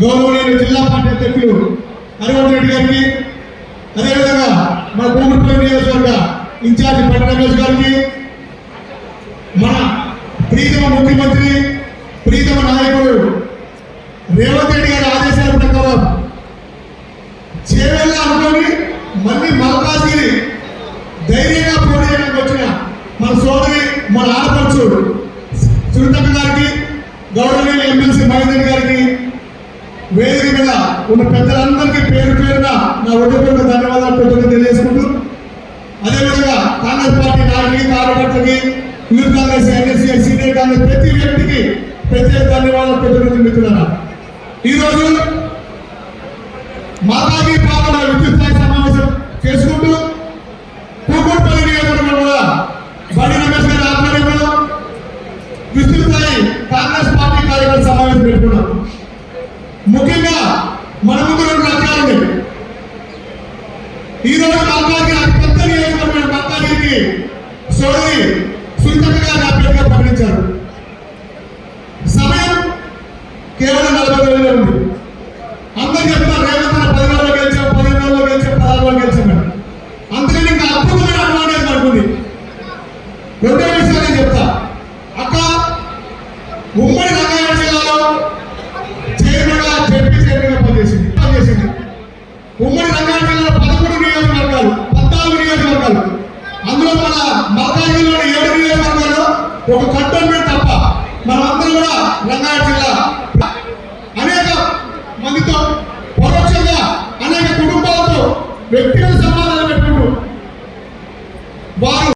గౌరవనీయులు జిల్లా పార్టీ అధ్యక్షులు హరివంత్ రెడ్డి గారికి అదేవిధంగా మన భూమిపల్లి నియోజకవర్గ ఇన్ఛార్జి పట్ట రమేష్ గారికి మన ప్రీతమ ముఖ్యమంత్రి ప్రీతమ నాయకుడు రేవంత్ రెడ్డి గారి ఆదేశాల ప్రకారం చేవెళ్ళ అనుకొని మళ్ళీ మల్కాజ్గిరి ధైర్యంగా పోటీ చేయడానికి వచ్చిన మన సోదరి మన ఆడపడుచు సునీతమ్మ గారికి గౌరవనీయులు ఎమ్మెల్సీ మహేందర్ గారికి వేదిక మీద ఉన్న పెద్దలందరికీ పేరు పేరున నా ఉదయపూర్వక ధన్యవాదాలు పెట్టుకుని తెలియజేసుకుంటూ అదేవిధంగా కాంగ్రెస్ పార్టీ నాయకులకి కార్యకర్తలకి youth Congress NSC senior Congress ప్రతి వ్యక్తికి ప్రత్యేక ధన్యవాదాలు పెట్టుకుని మిత్రులారా. ఈరోజు మాతాజీ పాలన విద్యుత్ స్థాయి సమావేశం చేసుకుంటూ కూకట్పల్లి నియోజకవర్గం కూడా బండి రమేష్ గారి ఆధ్వర్యంలో విద్యుత్ స్థాయి కాంగ్రెస్ పార్టీ కార్యకర్త సమావేశం పెట్టుకున్నాం ముఖ్యంగా మన ముందు రెండు లక్ష్యాలు ఉన్నాయి ఈ రోజు మల్కాజ్గిరి అతి నియోజకవర్గమైన మల్కాజ్గిరికి సోదరి సునీతక్క గారు అభ్యర్థిగా ప్రకటించారు. సమయం కేవలం నలభై రోజులే ఉంది. అందరూ చెప్తారు రేవంత్ అన్న పది రోజుల్లో గెలిచాం పదిహేను రోజుల్లో గెలిచాం పదహారు రోజుల్లో గెలిచాం అని. అందుకని ఇంకా అద్భుతమైన అడ్వాంటేజ్ అనుకుంది రెండో విషయాలు చెప్తా. అక్క ఉమ్మడి మన మల్కాజ్గిరిలోని ఏడు నియోజకవర్గాలు ఒక కంటోన్మెంట్ తప్ప మనమందరం కూడా రంగారెడ్డి జిల్లా అనేక మందితో పరోక్షంగా అనేక కుటుంబాలతో వ్యక్తిగత సంబంధాలు పెట్టుకుంటూ వారు